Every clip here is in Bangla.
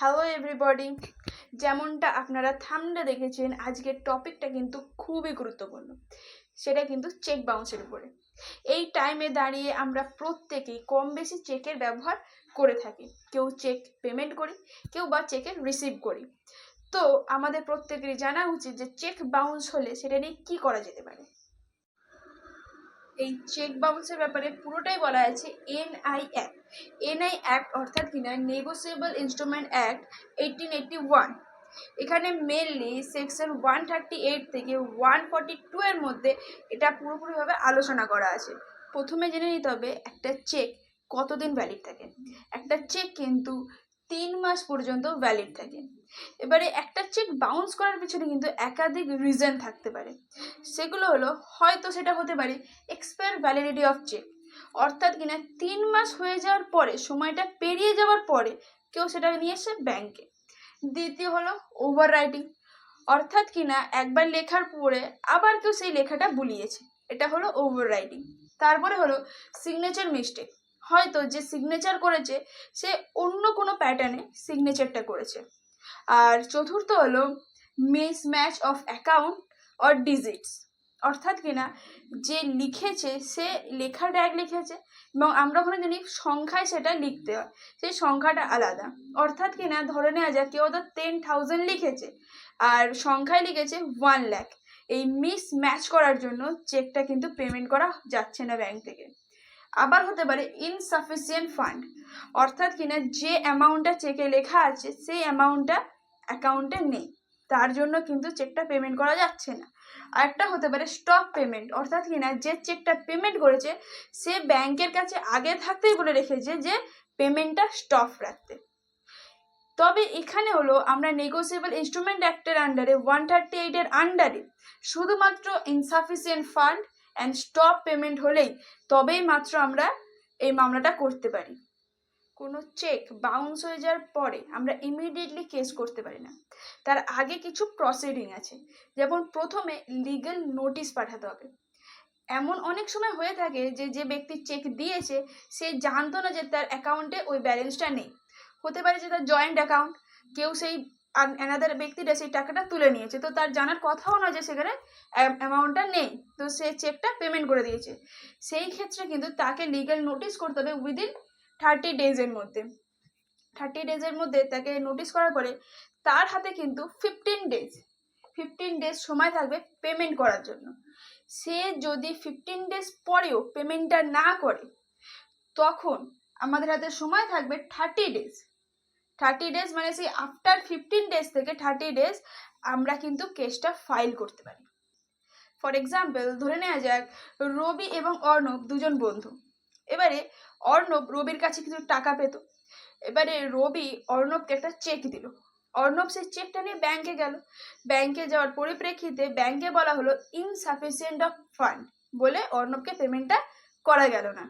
হ্যালো এভরিবডি যেমনটা আপনারা থামটা দেখেছেন, আজকের টপিকটা কিন্তু খুবই গুরুত্বপূর্ণ। সেটা কিন্তু চেক বাউন্সের উপরে। এই টাইমে দাঁড়িয়ে আমরা প্রত্যেকেই কম বেশি চেকের ব্যবহার করে থাকি। কেউ চেক পেমেন্ট করি, কেউ বা চেকের রিসিভ করি। তো আমাদের প্রত্যেকেরই জানা উচিত যে চেক বাউন্স হলে সেটা নিয়ে কী করা যেতে পারে। এই চেক বাউন্সের ব্যাপারে পুরোটাই বলা আছে এনআই অ্যাক্ট এনআই অ্যাক্ট অর্থাৎ কিনা negotiable instrument act eighteen eighty one এখানে mainly section one thirty eight থেকে ওয়ান ফর্টি টু এর মধ্যে এটা পুরোপুরিভাবে আলোচনা করা আছে। প্রথমে জেনে নিতে হবে একটা চেক কতদিন ভ্যালিড থাকে। একটা চেক কিন্তু তিন মাস পর্যন্ত ভ্যালিড থাকে। এবারে একটা চেক বাউন্স করার পিছনে কিন্তু একাধিক রিজন থাকতে পারে। সেগুলো হলো, হয়তো সেটা হতে পারে এক্সপায়ার ভ্যালিডিটি অফ চেক অর্থাৎ কিনা তিন মাস হয়ে যাওয়ার পরে, সময়টা পেরিয়ে যাওয়ার পরে কেউ সেটা নিয়ে এসে ব্যাংকে দ্বিতীয় হলো ওভার রাইটিং অর্থাৎ কিনা একবার লেখার পরে আবার কেউ সেই লেখাটা বুলিয়েছে। এটা হলো ওভার রাইটিং তারপরে হলো সিগনেচার মিস্টেক হয়তো যে সিগনেচার করেছে, সে অন্য কোনো প্যাটার্নে সিগনেচারটা করেছে। আর চতুর্থ হলো mismatch of account or digits অর্থাৎ কিনা যে লিখেছে, সে লেখাটা এক লিখেছে এবং আমরা ওখানে জানি সংখ্যায় সেটা লিখতে হয়, সেই সংখ্যাটা আলাদা। অর্থাৎ কিনা ধরে নেওয়া যাক, কেউ তো টেন থাউজেন্ড লিখেছে আর সংখ্যায় লিখেছে ওয়ান ল্যাক এই মিস ম্যাচ করার জন্য চেকটা কিন্তু পেমেন্ট করা যাচ্ছে না ব্যাংক থেকে। আবার হতে পারে ইনসাফিসিয়েন্ট ফান্ড অর্থাৎ কিনা যে অ্যামাউন্টটা চেকে লেখা আছে, সেই অ্যামাউন্টটা অ্যাকাউন্টে নেই। তার জন্য কিন্তু চেকটা পেমেন্ট করা যাচ্ছে না। আর একটা হতে পারে স্টপ পেমেন্ট অর্থাৎ কিনা যে চেকটা পেমেন্ট করেছে, সে ব্যাংকের কাছে আগে থাকতেই বলে রেখেছে যে পেমেন্টটা স্টপ রাখতে। তবে এখানে হলো আমরা নেগোসিয়েবল ইনস্ট্রুমেন্ট অ্যাক্টের আন্ডারে ওয়ান থার্টি এইটের আন্ডারে শুধুমাত্র insufficient fund and stop payment হলেই তবেই মাত্র আমরা এই মামলাটা করতে পারি। কোনো চেক বাউন্স হয়ে যাওয়ার পরে আমরা ইমিডিয়েটলি কেস করতে পারি না। তার আগে কিছু প্রসিডিং আছে, যেমন প্রথমে লিগ্যাল নোটিশ পাঠাতে হবে। এমন অনেক সময় হয়ে থাকে যে যে ব্যক্তি চেক দিয়েছে, সে জানতো না যে তার অ্যাকাউন্টে ওই ব্যালেন্সটা নেই। হতে পারে যে তার জয়েন্ট অ্যাকাউন্ট কেউ সেই অ্যানাদার ব্যক্তিটা সেই টাকাটা তুলে নিয়েছে। তো তার জানার কথাও না যে সেখানে অ্যামাউন্টটা নেই। তো সে চেকটা পেমেন্ট করে দিয়েছে। সেই ক্ষেত্রে কিন্তু তাকে লিগ্যাল নোটিশ করতে হবে উইদিন থার্টি ডেজের মধ্যে। থার্টি ডেজের মধ্যে তাকে নোটিশ করার পরে তার হাতে কিন্তু ফিফটিন ডেজ ফিফটিন ডেজ সময় থাকবে পেমেন্ট করার জন্য। সে যদি ফিফটিন ডেজ পরেও পেমেন্টটা না করে, তখন আমাদের হাতে সময় থাকবে থার্টি ডেজ থার্টি ডেজ মানে সেই আফটার ফিফটিন ডেজ থেকে থার্টি ডেজ আমরা কিন্তু কেসটা ফাইল করতে পারি। ফর এক্সাম্পল ধরে নেওয়া যাক, রবি এবং অর্ণব দুজন বন্ধু। এবারে অর্ণব রবির কাছে কিছু টাকা পেত। এবারে রবি অর্ণবকে একটা চেক দিল। অর্ণব সেই চেকটা নিয়ে ব্যাংকে গেল। ব্যাংকে যাওয়ার পরিপ্রেক্ষিতে ব্যাংকে বলা হলো ইনসাফিসিয়েন্ট অফ ফান্ড বলে অর্ণবকে পেমেন্টটা করা গেল না।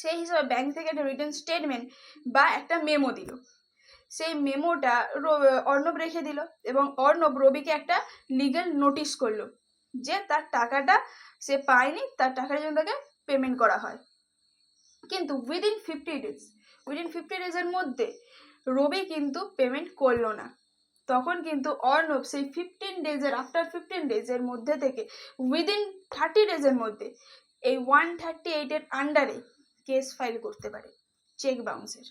সেই হিসাবে ব্যাংক থেকে একটা রিটার্ন স্টেটমেন্ট বা একটা মেমো দিল। সেই মেমোটা অর্ণব রেখে দিল এবং অর্ণব রবিকে একটা লিগ্যাল নোটিশ করল যে তার টাকাটা সে পায়নি, তার টাকার জন্য তাকে পেমেন্ট করা হয়। কিন্তু within fifty days within fifty ডেজের মধ্যে রবি কিন্তু পেমেন্ট করল না। তখন কিন্তু অর্ণব সেই ফিফটিন ডেজের আফটার ফিফটিন ডেজের মধ্যে থেকে উইদিন থার্টি ডেজের মধ্যে এই ওয়ান থার্টি এইটের আন্ডারে কেস ফাইল করতে পারে, চেক বাউন্সের।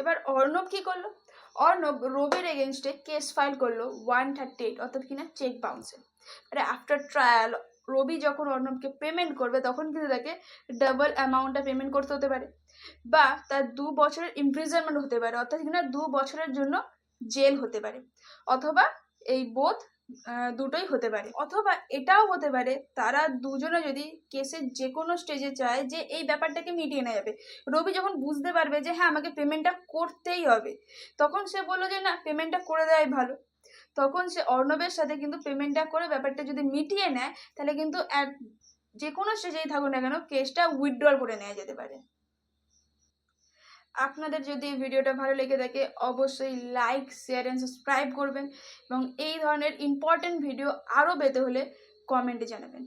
এবার অর্ণব কি করল? অর্ণব রবির এগেনস্টে কেস ফাইল করল ওয়ান থার্টি এইট, অর্থাৎ কিনা চেক বাউন্সের মানে আফটার ট্রায়াল রবি যখন অর্ণবকে পেমেন্ট করবে, তখন কিন্তু তাকে ডাবল অ্যামাউন্টটা পেমেন্ট করতে হতে পারে। বা তার দু বছরের ইমপ্রিজনমেন্ট হতে পারে, অর্থাৎ কিনা দু বছরের জন্য জেল হতে পারে। অথবা এই বোধ দুটোই হতে পারে। অথবা এটাও হতে পারে, তারা দুজনে যদি কেসের যে কোনো স্টেজে চায় যে এই ব্যাপারটাকে মিটিয়ে নেওয়া যাবে। রবি যখন বুঝতে পারবে যে হ্যাঁ আমাকে পেমেন্টটা করতেই হবে, তখন সে বলল যে না পেমেন্টটা করে দেওয়াই ভালো। তখন সে অর্ণবের সাথে কিন্তু পেমেন্টটা করে ব্যাপারটা যদি মিটিয়ে নেয়, তাহলে কিন্তু যে কোনো স্টেজেই থাকুক না কেন কেসটা উইথড্রল করে নেওয়া যেতে পারে। আপনাদের যদি ভিডিওটা ভালো লেগে থাকে, অবশ্যই লাইক শেয়ার অ্যান্ড সাবস্ক্রাইব করবেন এবং এই ধরনের ইম্পর্ট্যান্ট ভিডিও আরও পেতে হলে কমেন্টে জানাবেন।